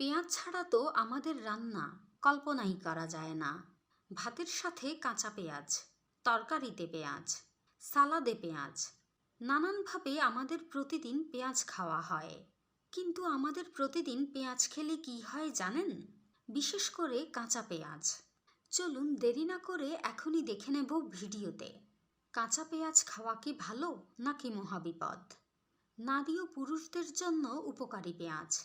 পেঁয়াজ ছাড়া তো আমাদের রান্না কল্পনাই করা যায় না। ভাতের সাথে কাঁচা পেঁয়াজ, তরকারিতে পেঁয়াজ, সালাদে পেঁয়াজ, নানানভাবে আমাদের প্রতিদিন পেঁয়াজ খাওয়া হয়। কিন্তু আমাদের প্রতিদিন পেঁয়াজ খেলে কি হয় জানেন? বিশেষ করে কাঁচা পেঁয়াজ। চলুন দেরি না করে এখনই দেখে নেব ভিডিওতে। কাঁচা পেঁয়াজ খাওয়া কি ভালো নাকি মহাবিপদ? নারী ও পুরুষদের জন্য উপকারী পেঁয়াজ।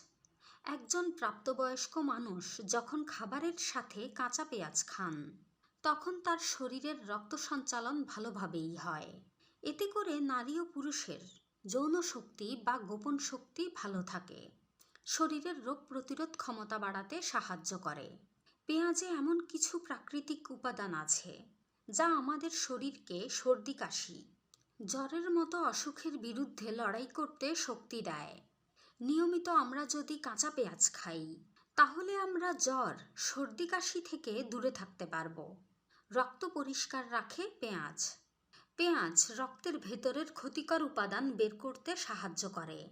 একজন প্রাপ্তবয়স্ক মানুষ যখন খাবারের সাথে কাঁচা পেঁয়াজ খান, তখন তার শরীরের রক্ত সঞ্চালন ভালোভাবেই হয়। এতে করে নারী ও পুরুষের যৌন শক্তি বা গোপন শক্তি ভালো থাকে। শরীরের রোগ প্রতিরোধ ক্ষমতা বাড়াতে সাহায্য করে। পেঁয়াজে এমন কিছু প্রাকৃতিক উপাদান আছে, যা আমাদের শরীরকে সর্দি কাশি, জ্বরের মতো অসুখের বিরুদ্ধে লড়াই করতে শক্তি দেয়। নিয়মিত আমরা যদি কাঁচা পেঁয়াজ খাই, তাহলে আমরা জ্বর, সর্দি কাশি থেকে দূরে থাকতে পারব। রক্ত পরিষ্কার রাখে পেঁয়াজ। পেঁয়াজ রক্তের ভেতরের ক্ষতিকর উপাদান বের করতে সাহায্য করে।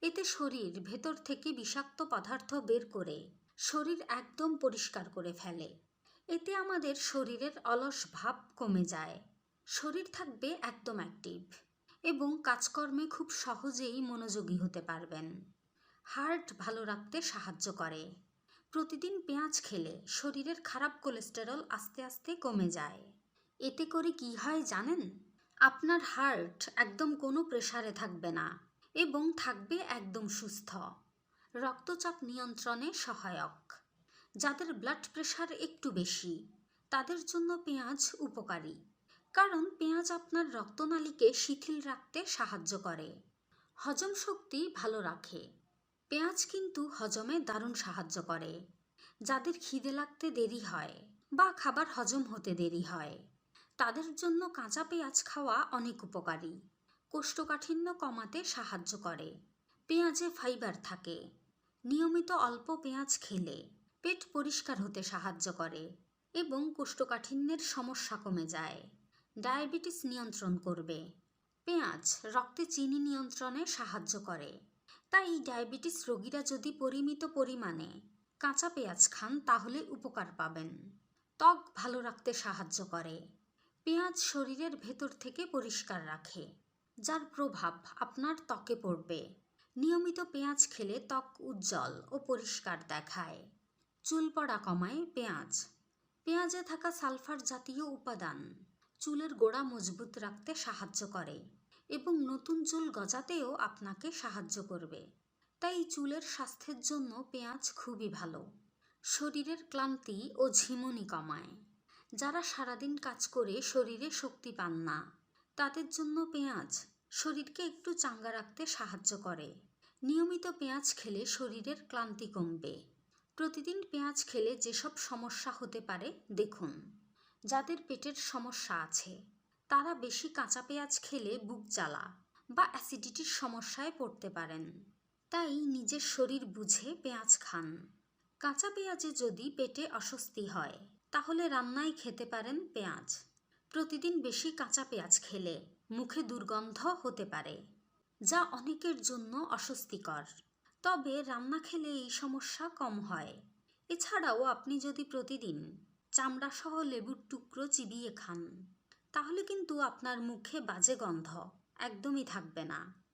এতে শরীর ভেতর থেকে বিষাক্ত পদার্থ বের করে শরীর একদম পরিষ্কার করে ফেলে। এতে আমাদের শরীরের অলস ভাব কমে যায়। শরীর থাকবে একদম অ্যাক্টিভ এবং কাজকর্মে খুব সহজেই মনোযোগী হতে পারবেন। হার্ট ভালো রাখতে সাহায্য করে। প্রতিদিন পেঁয়াজ খেলে শরীরের খারাপ কোলেস্টেরল আস্তে আস্তে কমে যায়। এতে করে কি হয় জানেন? আপনার হার্ট একদম কোনো প্রেসারে থাকবে না এবং থাকবে একদম সুস্থ। রক্তচাপ নিয়ন্ত্রণে সহায়ক। যাদের ব্লাড প্রেশার একটু বেশি, তাদের জন্য পেঁয়াজ উপকারী। কারণ পেঁয়াজ আপনার রক্তনালীকে শিথিল রাখতে সাহায্য করে। হজম শক্তি ভালো রাখে। পেঁয়াজ কিন্তু হজমে দারুণ সাহায্য করে। যাদের খিদে লাগতে দেরি হয় বা খাবার হজম হতে দেরি হয়, তাদের জন্য কাঁচা পেঁয়াজ খাওয়া অনেক উপকারী। কোষ্ঠকাঠিন্য কমাতে সাহায্য করে। পেঁয়াজে ফাইবার থাকে। নিয়মিত অল্প পেঁয়াজ খেলে পেট পরিষ্কার হতে সাহায্য করে এবং কোষ্ঠকাঠিন্যের সমস্যা কমে যায়। ডায়াবেটিস নিয়ন্ত্রণ করবে। পেঁয়াজ, রক্তে চিনি নিয়ন্ত্রণে সাহায্য করে। তাই ডায়াবেটিস রোগীরা যদি পরিমিত পরিমাণে কাঁচা পেঁয়াজ খান, তাহলে উপকার পাবেন। ত্বক ভালো রাখতে সাহায্য করে। পেঁয়াজ শরীরের ভেতর থেকে পরিষ্কার রাখে, যার প্রভাব আপনার ত্বকে পড়বে। নিয়মিত পেঁয়াজ খেলে ত্বক উজ্জ্বল ও পরিষ্কার দেখায়। চুল পড়া কমায় পেঁয়াজ। পেঁয়াজে থাকা সালফার জাতীয় উপাদান চুলের গোড়া মজবুত রাখতে সাহায্য করে এবং নতুন চুল গজাতেও আপনাকে সাহায্য করবে। তাই চুলের স্বাস্থ্যের জন্য পেঁয়াজ খুবই ভালো। শরীরের ক্লান্তি ও ঝিমুনি কমায়। যারা সারাদিন কাজ করে শরীরে শক্তি পান না, তাদের জন্য পেঁয়াজ শরীরকে একটু চাঙ্গা রাখতে সাহায্য করে। নিয়মিত পেঁয়াজ খেলে শরীরের ক্লান্তি কমবে। প্রতিদিন পেঁয়াজ খেলে যেসব সমস্যা হতে পারে, দেখুন। যাদের পেটের সমস্যা আছে, তারা বেশি কাঁচা পেঁয়াজ খেলে বুক জ্বালা বা অ্যাসিডিটির সমস্যায় পড়তে পারেন। তাই নিজের শরীর বুঝে পেঁয়াজ খান। কাঁচা পেঁয়াজে যদি পেটে অস্বস্তি হয়, তাহলে রান্নায় খেতে পারেন পেঁয়াজ। প্রতিদিন বেশি কাঁচা পেঁয়াজ খেলে মুখে দুর্গন্ধ হতে পারে, যা অনেকের জন্য অস্বস্তিকর। তবে রান্না খেলে এই সমস্যা কম হয়। এছাড়াও আপনি যদি প্রতিদিন চামড়াসহ লেবুর টুকরো চিবিয়ে খান। তাহলে কিন্তু আপনার মুখে বাজে গন্ধ। একদমই থাকবে না।